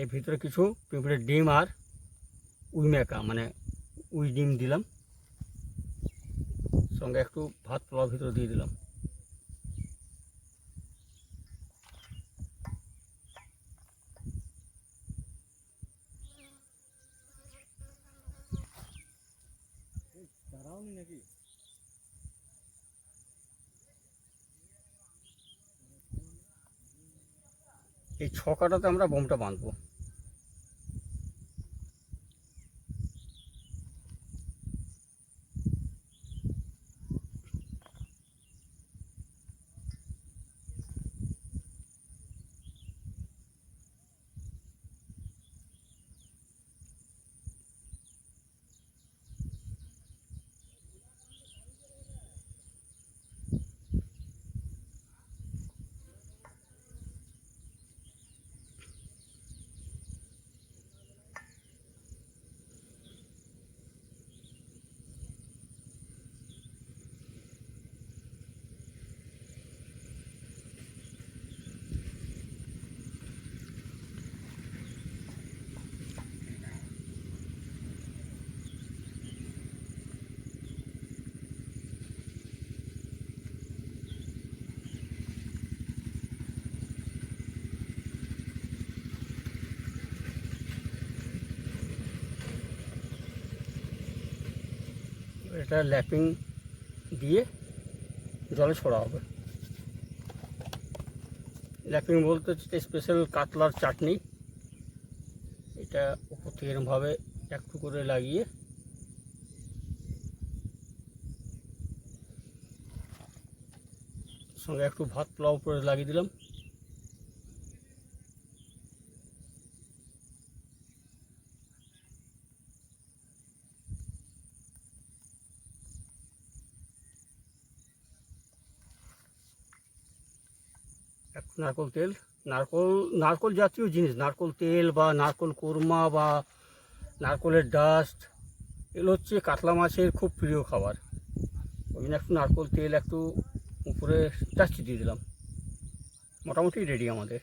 এর ভিতরে কিছু পিঁপড়ের ডিম আর উইমেকা মানে উই ডিম দিলাম। সঙ্গে একটু ভাত পোলাও ভিতরে দিয়ে দিলাম। নাকি এই ছকাটাতে আমরা বোমটা বাঁধবো। এটা ল্যাপিং দিয়ে জলে ছড়া হবে। ল্যাপিং বলতে হচ্ছে স্পেশাল কাতলার চাটনি। এটা উপর থেকে এরমভাবে একটু করে লাগিয়ে সঙ্গে একটু ভাত পোলাও উপরে লাগিয়ে দিলাম। নারকল তেল, নারকল নারকল জাতীয় জিনিস, নারকল তেল বা নারকল কোরমা বা নারকলের ডাস্ট এগুলো হচ্ছে কাতলা মাছের খুব প্রিয় খাবার। ওই জন্য একটু নারকল তেল একটু উপরে ডাস্ট দিয়ে দিলাম। মোটামুটি রেডি আমাদের।